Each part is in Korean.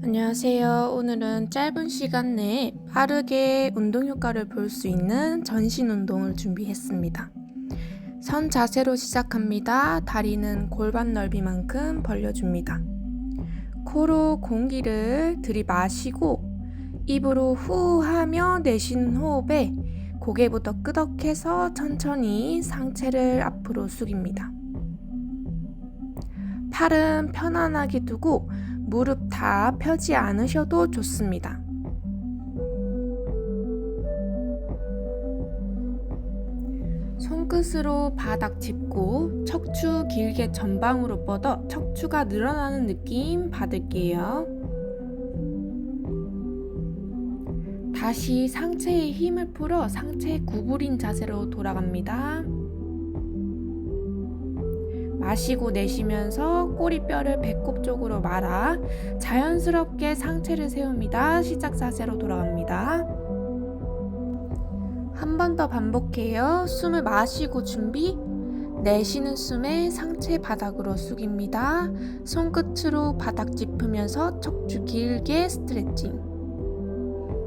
안녕하세요. 오늘은 짧은 시간 내에 빠르게 운동 효과를 볼 수 있는 전신 운동을 준비했습니다. 선 자세로 시작합니다. 다리는 골반 넓이만큼 벌려줍니다. 코로 공기를 들이마시고 입으로 후 하며 내쉬는 호흡에 고개부터 끄덕해서 천천히 상체를 앞으로 숙입니다. 팔은 편안하게 두고 무릎 다 펴지 않으셔도 좋습니다. 손끝으로 바닥 짚고 척추 길게 전방으로 뻗어 척추가 늘어나는 느낌 받을게요. 다시 상체에 힘을 풀어 상체 구부린 자세로 돌아갑니다. 마시고 내쉬면서 꼬리뼈를 배꼽 쪽으로 말아 자연스럽게 상체를 세웁니다. 시작 자세로 돌아갑니다. 한 번 더 반복해요. 숨을 마시고 준비. 내쉬는 숨에 상체 바닥으로 숙입니다. 손끝으로 바닥 짚으면서 척추 길게 스트레칭.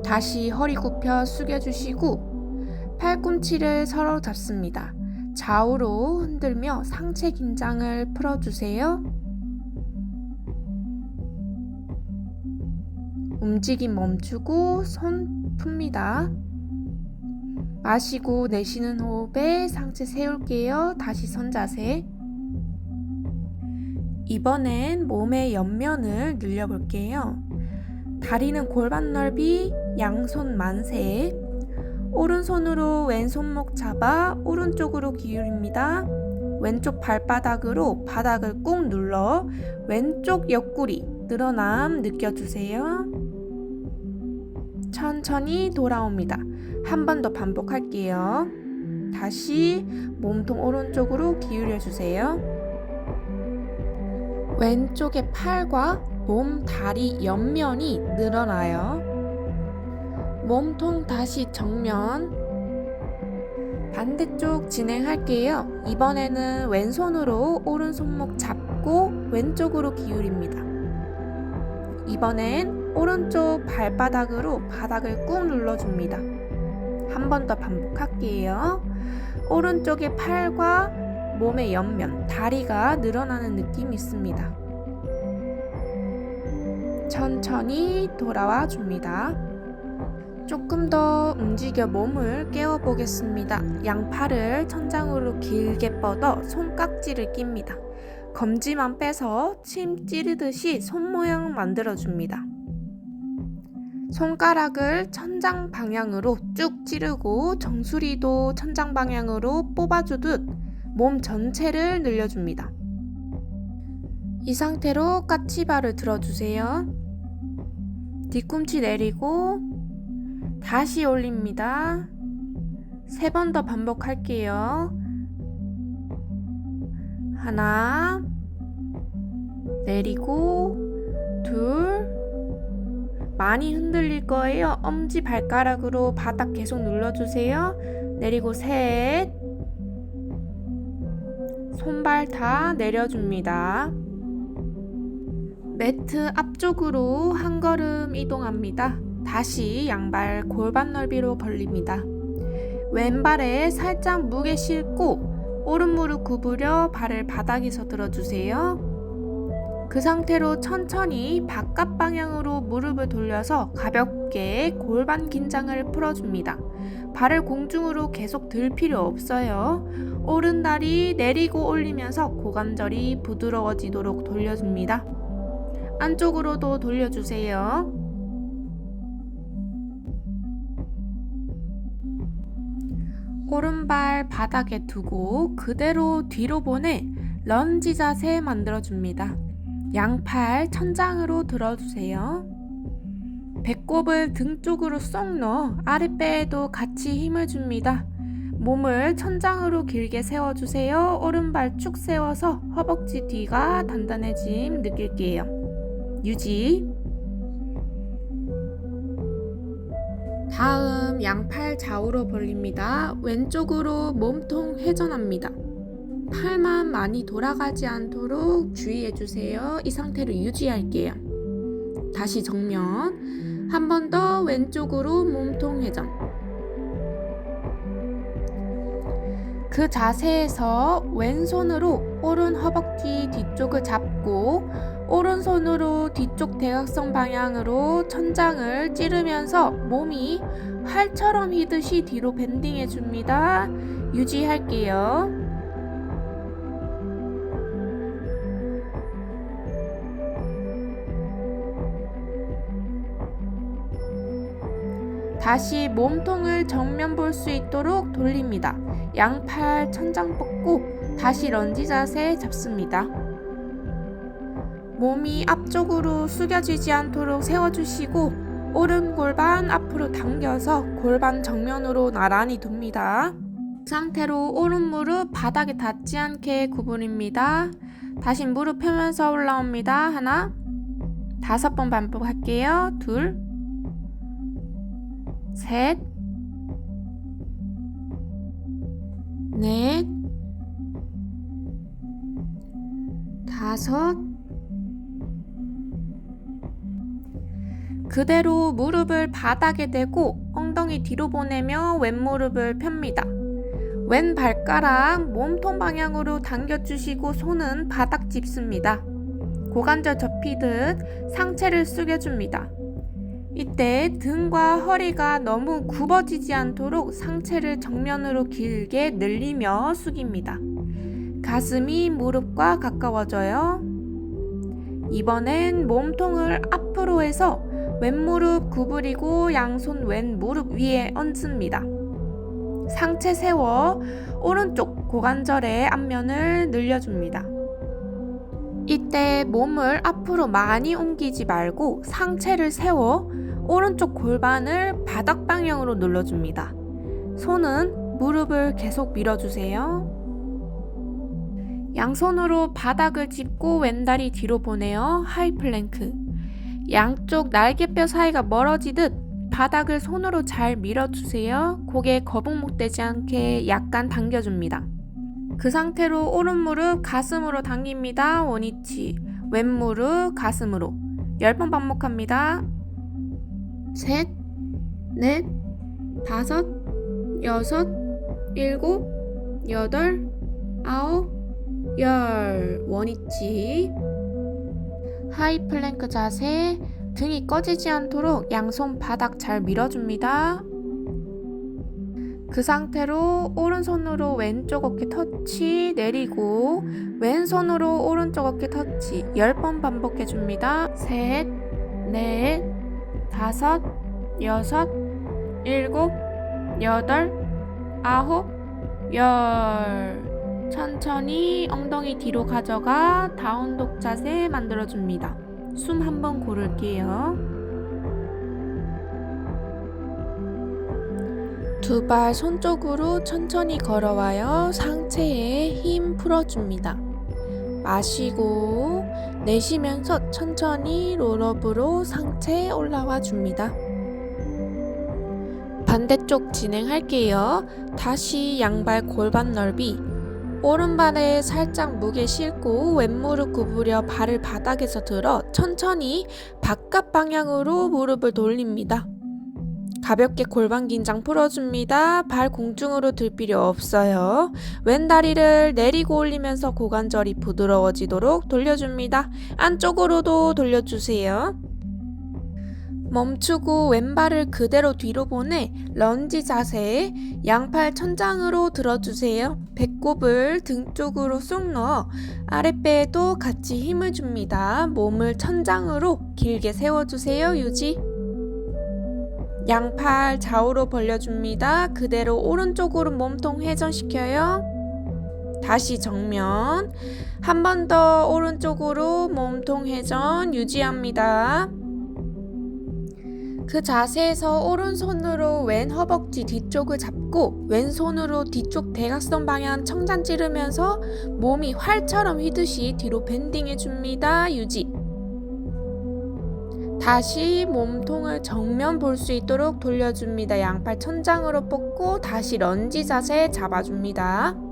다시 허리 굽혀 숙여주시고 팔꿈치를 서로 잡습니다. 좌우로 흔들며 상체 긴장을 풀어주세요. 움직임 멈추고 손 풉니다. 마시고 내쉬는 호흡에 상체 세울게요. 다시 선 자세. 이번엔 몸의 옆면을 늘려볼게요. 다리는 골반 넓이, 양손 만세. 오른손으로 왼손목 잡아 오른쪽으로 기울입니다. 왼쪽 발바닥으로 바닥을 꾹 눌러 왼쪽 옆구리 늘어남 느껴주세요. 천천히 돌아옵니다. 한 번 더 반복할게요. 다시 몸통 오른쪽으로 기울여 주세요. 왼쪽의 팔과 몸, 다리 옆면이 늘어나요. 몸통 다시 정면. 반대쪽 진행할게요. 이번에는 왼손으로 오른 손목 잡고 왼쪽으로 기울입니다. 이번엔 오른쪽 발바닥으로 바닥을 꾹 눌러줍니다. 한 번 더 반복할게요. 오른쪽의 팔과 몸의 옆면, 다리가 늘어나는 느낌이 있습니다. 천천히 돌아와 줍니다. 조금 더 움직여 몸을 깨워 보겠습니다. 양팔을 천장으로 길게 뻗어 손깍지를 낍니다. 검지만 빼서 침 찌르듯이 손 모양 만들어 줍니다. 손가락을 천장 방향으로 쭉 찌르고 정수리도 천장 방향으로 뽑아주듯 몸 전체를 늘려줍니다. 이 상태로 까치발을 들어주세요. 뒤꿈치 내리고 다시 올립니다. 세 번 더 반복할게요. 하나, 내리고, 둘, 많이 흔들릴 거예요. 엄지 발가락으로 바닥 계속 눌러주세요. 내리고 셋, 손발 다 내려줍니다. 매트 앞쪽으로 한 걸음 이동합니다. 다시 양발 골반 넓이로 벌립니다. 왼발에 살짝 무게 싣고 오른 무릎 구부려 발을 바닥에서 들어주세요. 그 상태로 천천히 바깥 방향으로 무릎을 돌려서 가볍게 골반 긴장을 풀어줍니다. 발을 공중으로 계속 들 필요 없어요. 오른 다리 내리고 올리면서 고관절이 부드러워지도록 돌려줍니다. 안쪽으로도 돌려주세요. 오른발 바닥에 두고 그대로 뒤로 보내 런지 자세 만들어줍니다. 양팔 천장으로 들어주세요. 배꼽을 등 쪽으로 쏙 넣어 아랫배에도 같이 힘을 줍니다. 몸을 천장으로 길게 세워주세요. 오른발 쭉 세워서 허벅지 뒤가 단단해짐 느낄게요. 유지. 다음 양팔 좌우로 벌립니다. 왼쪽으로 몸통 회전합니다. 팔만 많이 돌아가지 않도록 주의해 주세요. 이 상태를 유지할게요. 다시 정면. 한 번 더 왼쪽으로 몸통 회전. 그 자세에서 왼손으로 오른 허벅지 뒤쪽을 잡고 오른손으로 뒤쪽 대각선 방향으로 천장을 찌르면서 몸이 활처럼 휘듯이 뒤로 밴딩해 줍니다. 유지할게요. 다시 몸통을 정면 볼 수 있도록 돌립니다. 양팔 천장 뻗고 다시 런지 자세 잡습니다. 몸이 앞쪽으로 숙여지지 않도록 세워주시고 오른 골반 앞으로 당겨서 골반 정면으로 나란히 둡니다. 그 상태로 오른 무릎 바닥에 닿지 않게 구부립니다. 다시 무릎 펴면서 올라옵니다. 하나, 다섯 번 반복할게요. 둘, 셋, 넷, 다섯, 그대로 무릎을 바닥에 대고 엉덩이 뒤로 보내며 왼무릎을 펴니다. 왼 발가락 몸통 방향으로 당겨주시고 손은 바닥 짚습니다. 고관절 접히듯 상체를 숙여줍니다. 이때 등과 허리가 너무 굽어지지 않도록 상체를 정면으로 길게 늘리며 숙입니다. 가슴이 무릎과 가까워져요. 이번엔 몸통을 앞으로 해서 왼무릎 구부리고 양손 왼무릎 위에 얹습니다. 상체 세워 오른쪽 고관절의 앞면을 늘려줍니다. 이때 몸을 앞으로 많이 옮기지 말고 상체를 세워 오른쪽 골반을 바닥 방향으로 눌러줍니다. 손은 무릎을 계속 밀어주세요. 양손으로 바닥을 짚고 왼다리 뒤로 보내어 하이플랭크. 양쪽 날개뼈 사이가 멀어지듯 바닥을 손으로 잘 밀어주세요. 고개 거북목 되지 않게 약간 당겨줍니다. 그 상태로 오른 무릎 가슴으로 당깁니다. 원위치. 왼 무릎 가슴으로. 10번 반복합니다. 셋, 넷, 다섯, 여섯, 일곱, 여덟, 아홉, 열. 원위치. 하이 플랭크 자세. 등이 꺼지지 않도록 양손 바닥 잘 밀어줍니다. 그 상태로 오른손으로 왼쪽 어깨 터치 내리고 왼손으로 오른쪽 어깨 터치 10번 반복해 줍니다. 셋, 넷, 다섯, 여섯, 일곱, 여덟, 아홉, 열. 천천히 엉덩이 뒤로 가져가 다운독 자세 만들어 줍니다. 숨 한번 고를게요. 두 발 손쪽으로 천천히 걸어와요. 상체에 힘 풀어줍니다. 마시고 내쉬면서 천천히 롤업으로 상체 올라와 줍니다. 반대쪽 진행할게요. 다시 양발 골반 넓이. 오른발에 살짝 무게 싣고 왼무릎 구부려 발을 바닥에서 들어 천천히 바깥 방향으로 무릎을 돌립니다. 가볍게 골반 긴장 풀어줍니다. 발 공중으로 들 필요 없어요. 왼 다리를 내리고 올리면서 고관절이 부드러워지도록 돌려줍니다. 안쪽으로도 돌려주세요. 멈추고 왼발을 그대로 뒤로 보내 런지 자세에 양팔 천장으로 들어주세요. 배꼽을 등 쪽으로 쑥 넣어 아랫배에도 같이 힘을 줍니다. 몸을 천장으로 길게 세워주세요. 유지. 양팔 좌우로 벌려줍니다. 그대로 오른쪽으로 몸통 회전시켜요. 다시 정면. 한 번 더 오른쪽으로 몸통 회전 유지합니다. 그 자세에서 오른손으로 왼 허벅지 뒤쪽을 잡고 왼손으로 뒤쪽 대각선 방향 청잔 찌르면서 몸이 활처럼 휘듯이 뒤로 밴딩해 줍니다. 유지. 다시 몸통을 정면 볼 수 있도록 돌려줍니다. 양팔 천장으로 뻗고 다시 런지 자세 잡아줍니다.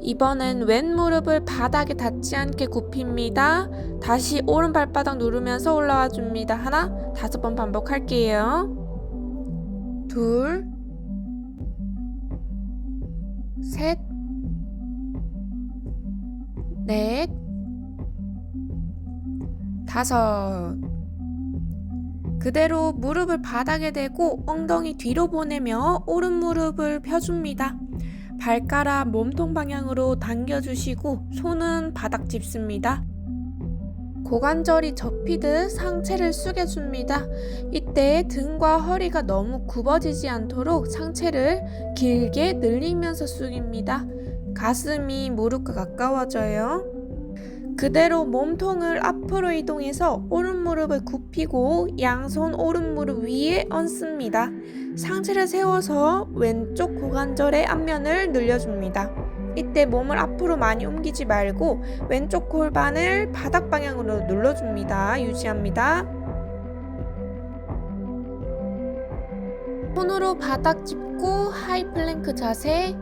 이번엔 왼 무릎을 바닥에 닿지 않게 굽힙니다. 다시 오른 발바닥 누르면서 올라와 줍니다. 하나, 다섯 번 반복할게요. 둘, 셋, 넷, 다섯. 그대로 무릎을 바닥에 대고 엉덩이 뒤로 보내며 오른 무릎을 펴줍니다. 발가락 몸통 방향으로 당겨주시고 손은 바닥 짚습니다. 고관절이 접히듯 상체를 숙여줍니다. 이때 등과 허리가 너무 굽어지지 않도록 상체를 길게 늘리면서 숙입니다. 가슴이 무릎과 가까워져요. 그대로 몸통을 앞으로 이동해서 오른 무릎을 굽히고 양손 오른 무릎 위에 얹습니다. 상체를 세워서 왼쪽 고관절의 앞면을 늘려줍니다. 이때 몸을 앞으로 많이 옮기지 말고 왼쪽 골반을 바닥 방향으로 눌러줍니다. 유지합니다. 손으로 바닥 짚고 하이플랭크 자세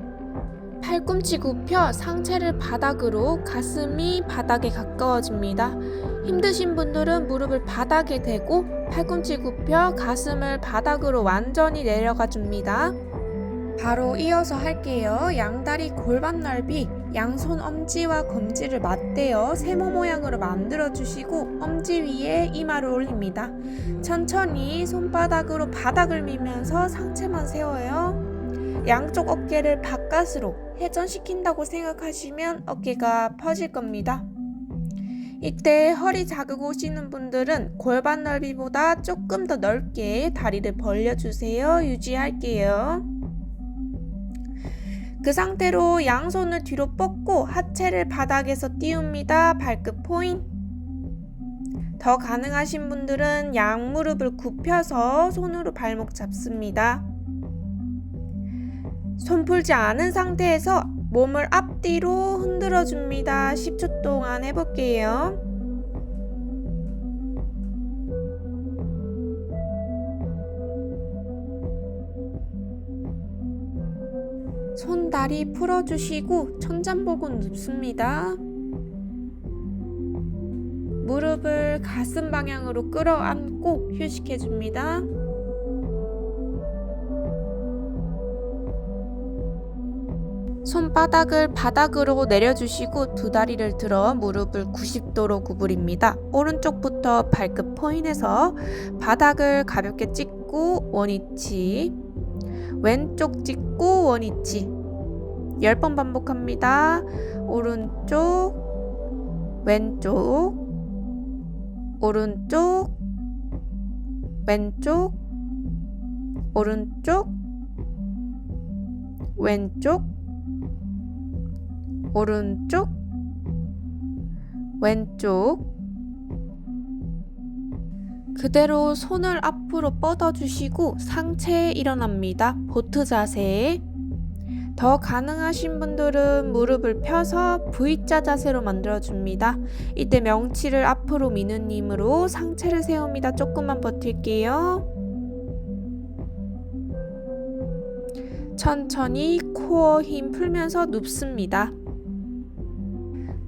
팔꿈치 굽혀 상체를 바닥으로 가슴이 바닥에 가까워집니다. 힘드신 분들은 무릎을 바닥에 대고 팔꿈치 굽혀 가슴을 바닥으로 완전히 내려가 줍니다. 바로 이어서 할게요. 양다리 골반 넓이, 양손 엄지와 검지를 맞대어 세모 모양으로 만들어 주시고 엄지 위에 이마를 올립니다. 천천히 손바닥으로 바닥을 밀면서 상체만 세워요. 양쪽 어깨를 바깥으로 회전시킨다고 생각하시면 어깨가 퍼질 겁니다. 이때 허리 자극 오시는 분들은 골반 넓이보다 조금 더 넓게 다리를 벌려주세요. 유지할게요. 그 상태로 양손을 뒤로 뻗고 하체를 바닥에서 띄웁니다. 발끝 포인. 더 가능하신 분들은 양무릎을 굽혀서 손으로 발목 잡습니다. 손 풀지 않은 상태에서 몸을 앞뒤로 흔들어 줍니다. 10초 동안 해볼게요. 손 다리 풀어주시고 천장 보고 눕습니다. 무릎을 가슴 방향으로 끌어안고 휴식해줍니다. 손바닥을 바닥으로 내려주시고 두 다리를 들어 무릎을 90도로 구부립니다. 오른쪽부터 발끝 포인해서 바닥을 가볍게 찍고 원위치 왼쪽 찍고 원위치 10번 반복합니다. 오른쪽 왼쪽 오른쪽 왼쪽 오른쪽 왼쪽 오른쪽 왼쪽 그대로 손을 앞으로 뻗어주시고 상체에 일어납니다. 보트 자세 더 가능하신 분들은 무릎을 펴서 V자 자세로 만들어줍니다. 이때 명치를 앞으로 미는 힘으로 상체를 세웁니다. 조금만 버틸게요. 천천히 코어 힘 풀면서 눕습니다.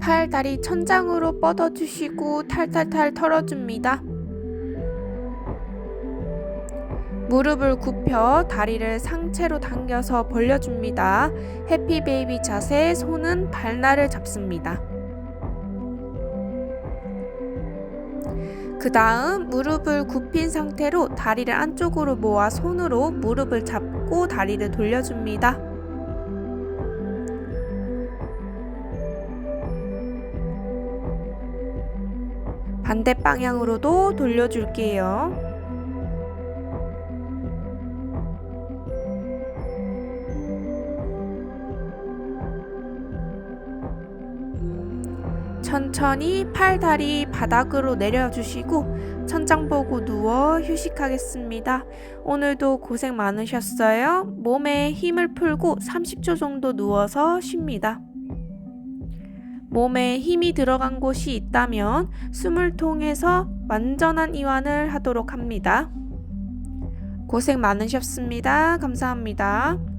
팔, 다리 천장으로 뻗어주시고 탈탈탈 털어줍니다. 무릎을 굽혀 다리를 상체로 당겨서 벌려줍니다. 해피 베이비 자세, 손은 발날을 잡습니다. 그 다음 무릎을 굽힌 상태로 다리를 안쪽으로 모아 손으로 무릎을 잡고 다리를 돌려줍니다. 반대 방향으로도 돌려줄게요. 천천히 팔, 다리 바닥으로 내려주시고 천장 보고 누워 휴식하겠습니다. 오늘도 고생 많으셨어요. 몸에 힘을 풀고 30초 정도 누워서 쉽니다. 몸에 힘이 들어간 곳이 있다면 숨을 통해서 완전한 이완을 하도록 합니다. 고생 많으셨습니다. 감사합니다.